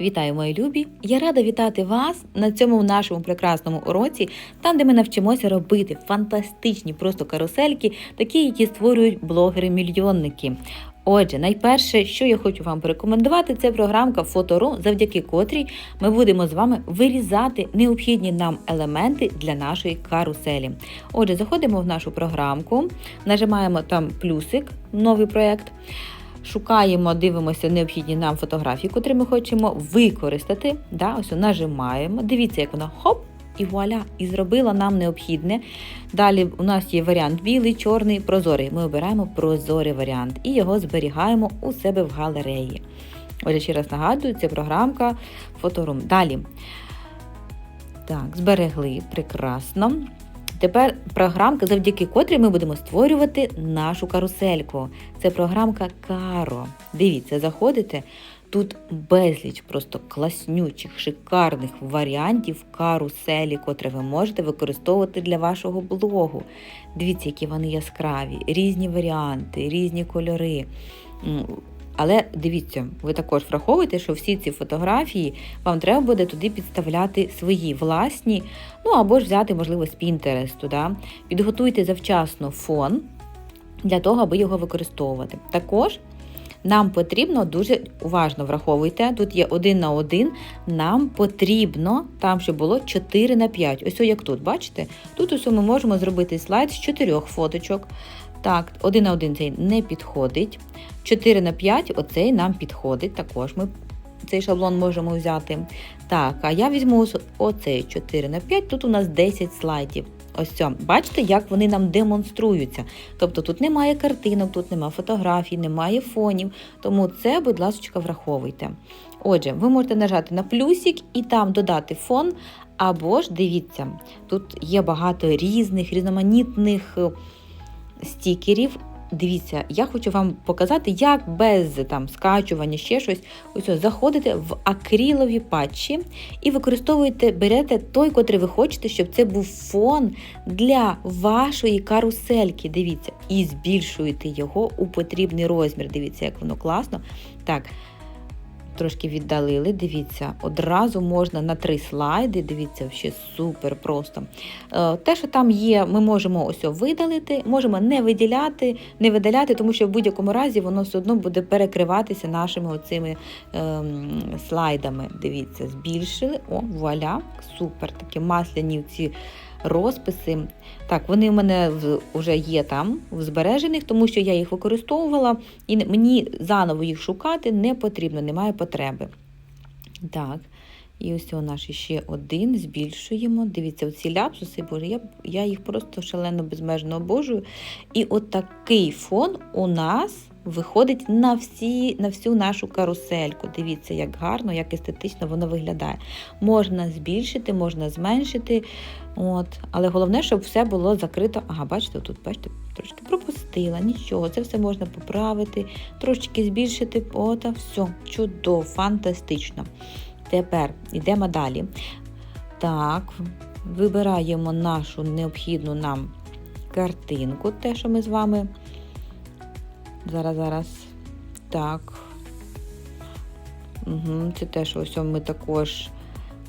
Вітаю, мої любі! Я рада вітати вас на цьому нашому прекрасному уроці, там, де ми навчимося робити фантастичні просто карусельки, такі, які створюють блогери-мільйонники. Отже, найперше, що я хочу вам порекомендувати, це програмка Фотору, завдяки котрій ми будемо з вами вирізати необхідні нам елементи для нашої каруселі. Отже, заходимо в нашу програмку, нажимаємо там плюсик, новий проєкт. Шукаємо, дивимося необхідні нам фотографії, котрі ми хочемо використати. Да, ось нажимаємо. Дивіться, як вона хоп, і вуаля, і зробила нам необхідне. Далі у нас є варіант білий, чорний, прозорий. Ми обираємо прозорий варіант і його зберігаємо у себе в галереї. Отже, ще раз нагадую, це програмка Фоторум. Далі. Так, зберегли прекрасно. Тепер програмка, завдяки котрій ми будемо створювати нашу карусельку. Це програмка Каро. Дивіться, заходите. Тут безліч просто класнючих, шикарних варіантів каруселі, котрі ви можете використовувати для вашого блогу. Дивіться, які вони яскраві, різні варіанти, різні кольори. Але дивіться, ви також враховуєте, що всі ці фотографії вам треба буде туди підставляти свої власні, ну або ж взяти, можливо, з Пінтересту. Да? Підготуйте завчасно фон для того, аби його використовувати. Також нам потрібно дуже уважно враховуйте, тут є один на один, нам потрібно там, щоб було 4 на 5. Ось як тут, бачите? Тут ось ми можемо зробити слайд з 4 фоточок. Так, один на один цей не підходить. 4 на 5 оцей нам підходить. Також ми цей шаблон можемо взяти. Так, а я візьму оцей 4 на 5, тут у нас 10 слайдів. Ось це. Бачите, як вони нам демонструються. Тобто тут немає картинок, тут немає фотографій, немає фонів. Тому це, будь ласка, враховуйте. Отже, ви можете нажати на плюсик і там додати фон. Або ж дивіться, тут є багато різних, різноманітних стікерів. Дивіться, я хочу вам показати, як без там скачування, ще щось, ось заходите в акрилові патчі і використовуєте, берете той, котрий ви хочете, щоб це був фон для вашої карусельки. Дивіться, і збільшуєте його у потрібний розмір. Дивіться, як воно класно. Так, Трошки віддалили, дивіться, одразу можна на три слайди. Дивіться, ще супер просто. Е, те, що там є, ми можемо ось видалити, можемо не виділяти, не видаляти, тому що в будь-якому разі воно все одно буде перекриватися нашими оцими ем, слайдами. Дивіться, збільшили. О, вуаля, супер, такі масляні ці розписи. Так, вони в мене вже є там в збережених, тому що я їх використовувала, і мені заново їх шукати не потрібно, немає потреби. Так, і ось у наш ще один збільшуємо. Дивіться, оці ляпсуси, боже, я я їх просто шалено безмежно обожую. І от такий фон у нас виходить на всі, на всю нашу карусельку. Дивіться, як гарно, як естетично воно виглядає. Можна збільшити, можна зменшити. От. Але головне, щоб все було закрито. Ага, бачите, тут, бачите, трошки пропустила, нічого. Це все можна поправити, трошки збільшити. От, все, чудово, фантастично. Тепер йдемо далі. Так, вибираємо нашу необхідну нам картинку, те, що ми з вами. Зараз, зараз. Так. Угу, Це те, що ось ми також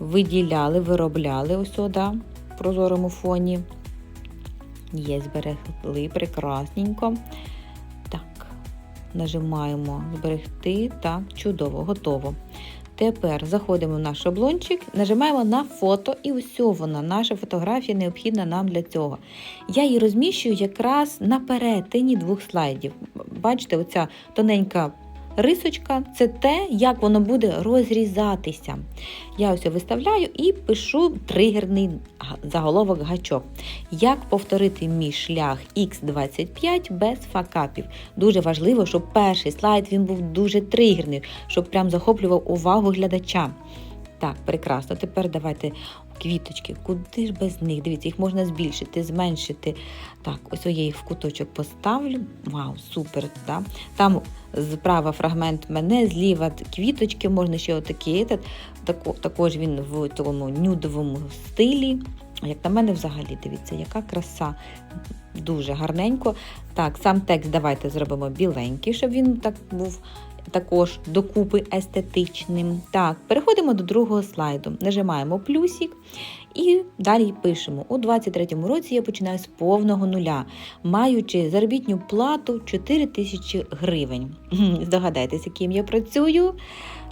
виділяли, виробляли ось, да, в прозорому фоні. Є, зберегли, прекрасненько. Так, нажимаємо зберегти. Так, чудово, готово. Тепер заходимо в наш шаблончик, нажимаємо на фото, і ось вона, наша фотографія необхідна нам для цього. Я її розміщую якраз на перетині двох слайдів. Бачите, оця тоненька рисочка це те, як воно буде розрізатися. Я ось виставляю і пишу тригерний заголовок гачок. Як повторити мій шлях X25 без факапів. Дуже важливо, щоб перший слайд він був дуже тригерний, щоб прям захоплював увагу глядача. Так, прекрасно. Тепер давайте квіточки. Куди ж без них? Дивіться, їх можна збільшити, зменшити. Так, ось я їх в куточок поставлю. Вау, супер! Да? Там справа фрагмент мене, зліва квіточки, можна ще отакі. Також він в тому нюдовому стилі. Як на мене, взагалі, дивіться, яка краса. Дуже гарненько. Так, сам текст давайте зробимо біленький, щоб він так був також докупи естетичним. Так, переходимо до другого слайду. Нажимаємо плюсик і далі пишемо: у 23-му році я починаю з повного нуля, маючи заробітну плату 4 тисячі гривень. Гм, Здогадайтесь, яким я працюю.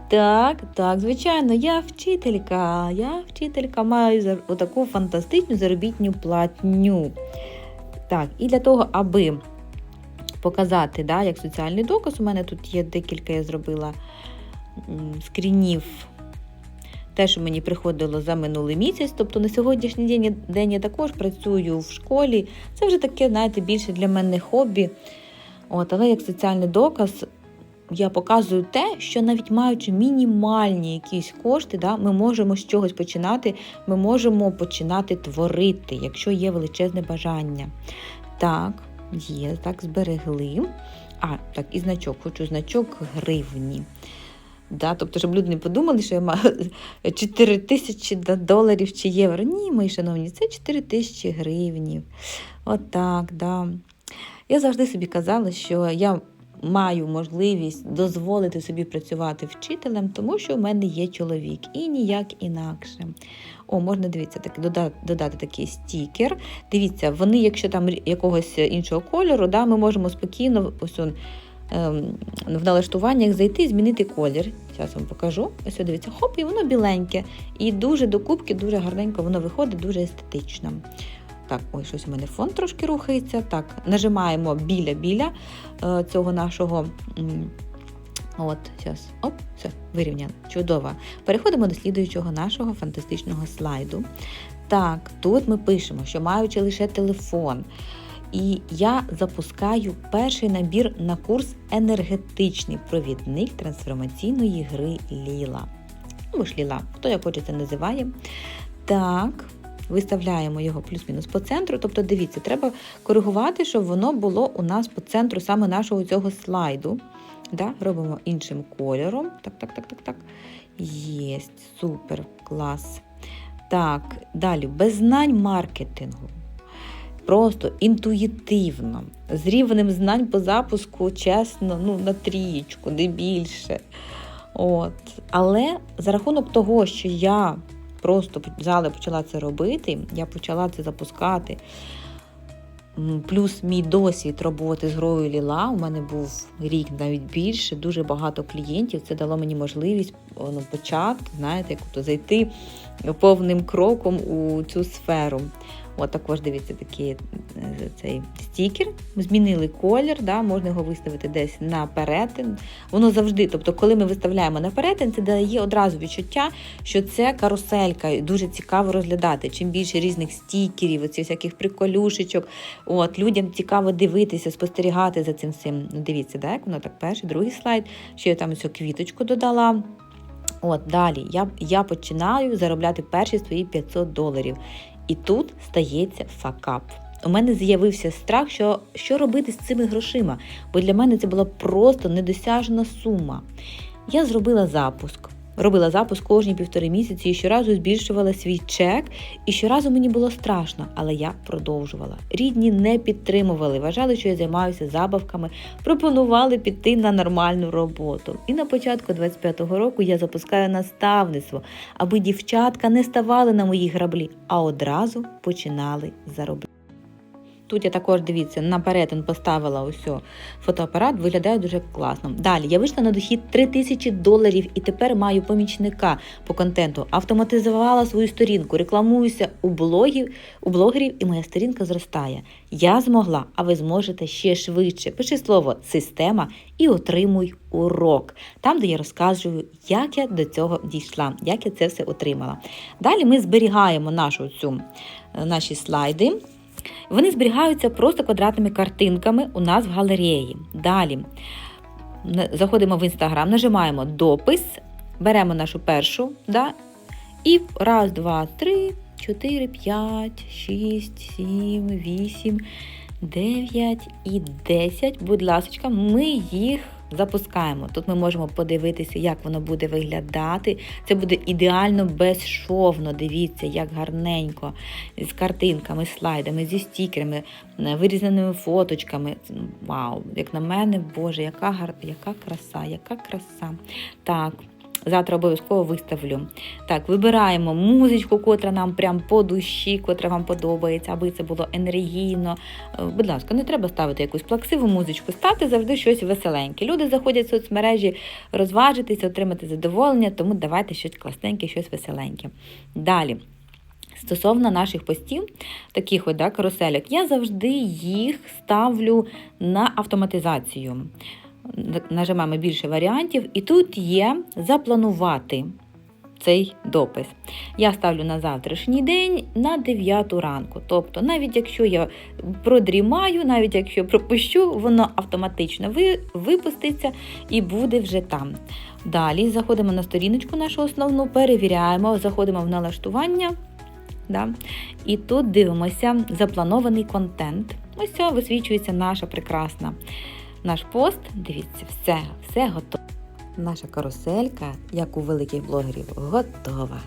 Так, так, звичайно, я вчителька. Я вчителька маю отаку фантастичну заробітну платню. Так, і для того, аби показати, да, як соціальний доказ, у мене тут є декілька, я зробила скрінів. Те, що мені приходило за минулий місяць, тобто на сьогоднішній день, я- також працюю в школі. Це вже таке, знаєте, більше для мене хобі. От, але як соціальний доказ, я показую те, що навіть маючи мінімальні якісь кошти, да, ми можемо з чогось починати, ми можемо починати творити, якщо є величезне бажання. Так, є, так, зберегли. А, так, і значок, хочу значок гривні. Да, тобто, щоб люди не подумали, що я маю 4 тисячі доларів чи євро. Ні, мої шановні, це 4 тисячі гривнів. Отак, да. Я завжди собі казала, що я маю можливість дозволити собі працювати вчителем, тому що в мене є чоловік і ніяк інакше. О, можна дивіться, так, додати, додати такий стікер. Дивіться, вони, якщо там якогось іншого кольору, да, ми можемо спокійно ось он, ем, в налаштуваннях зайти і змінити колір. Зараз вам покажу. Ось дивіться, хоп, і воно біленьке. І дуже до кубки, дуже гарненько воно виходить, дуже естетично. Так, ой, щось у мене фон трошки рухається. Так, нажимаємо біля-біля е, цього нашого. От, зараз, оп, все, вирівняно. Чудово. Переходимо до слідуючого нашого фантастичного слайду. Так, тут ми пишемо, що маючи лише телефон. І я запускаю перший набір на курс енергетичний провідник трансформаційної гри Ліла. Ну, ж Ліла, хто як хоче це називає. Так, виставляємо його плюс-мінус по центру. Тобто, дивіться, треба коригувати, щоб воно було у нас по центру саме нашого цього слайду. Да? Робимо іншим кольором. Так, так, так, так, так. Єсть, супер, клас. Так, далі, без знань маркетингу. Просто інтуїтивно, з рівнем знань по запуску, чесно, ну, на трієчку, не більше. От. Але за рахунок того, що я просто взяла почала це робити, я почала це запускати. Плюс мій досвід роботи з грою Ліла. У мене був рік навіть більше, дуже багато клієнтів. Це дало мені можливість ну, почати, знаєте, як зайти повним кроком у цю сферу. От також дивіться такий е, цей стікер. Змінили колір, да, можна його виставити десь на перетин. Воно завжди, тобто, коли ми виставляємо на перетин, це дає одразу відчуття, що це каруселька, дуже цікаво розглядати. Чим більше різних стікерів, оці всяких приколюшечок. От, людям цікаво дивитися, спостерігати за цим всім. Ну, дивіться, да, як воно так перший, другий слайд, що я там цю квіточку додала. От далі я, я починаю заробляти перші свої 500 доларів. І тут стається факап. У мене з'явився страх, що, що робити з цими грошима, бо для мене це була просто недосяжна сума. Я зробила запуск. Робила запуск кожні півтори місяці і щоразу збільшувала свій чек, і щоразу мені було страшно, але я продовжувала. Рідні не підтримували, вважали, що я займаюся забавками, пропонували піти на нормальну роботу. І на початку 25-го року я запускаю наставництво, аби дівчатка не ставали на мої граблі, а одразу починали заробляти. Тут я також дивіться, на перетин поставила ось фотоапарат, виглядає дуже класно. Далі я вийшла на дохід 3000 доларів і тепер маю помічника по контенту. Автоматизувала свою сторінку, рекламуюся у блогів, у блогерів, і моя сторінка зростає. Я змогла, а ви зможете ще швидше. Пиши слово система і отримуй урок, там, де я розказую, як я до цього дійшла, як я це все отримала. Далі ми зберігаємо нашу цю е, наші слайди. Вони зберігаються просто квадратними картинками у нас в галереї. Далі заходимо в інстаграм, нажимаємо допис, беремо нашу першу, да, і раз, два, три, чотири, п'ять, шість, сім, вісім, дев'ять і десять. Будь ласка, ми їх Запускаємо. Тут ми можемо подивитися, як воно буде виглядати. Це буде ідеально безшовно. Дивіться, як гарненько, з картинками, слайдами, зі стікерами, е, вирізаними фоточками. Вау! Як на мене, Боже, яка гар... яка краса, яка краса. Так. Завтра обов'язково виставлю. Так, вибираємо музичку, котра нам прям по душі, котра вам подобається, аби це було енергійно. Е, Будь ласка, не треба ставити якусь плаксиву музичку, ставте завжди щось веселеньке. Люди заходять в соцмережі розважитися, отримати задоволення, тому давайте щось класненьке, щось веселеньке. Далі. Стосовно наших постів, таких от, да, каруселек, я завжди їх ставлю на автоматизацію. Нажимаємо більше варіантів, і тут є запланувати цей допис. Я ставлю на завтрашній день на 9 ранку. Тобто, навіть якщо я продрімаю, навіть якщо пропущу, воно автоматично випуститься і буде вже там. Далі заходимо на сторіночку нашу основну, перевіряємо, заходимо в налаштування. Да? І тут дивимося запланований контент. Ось висвічується наша прекрасна. Наш пост, дивіться, все, все готово. Наша каруселька, як у великих блогерів, готова.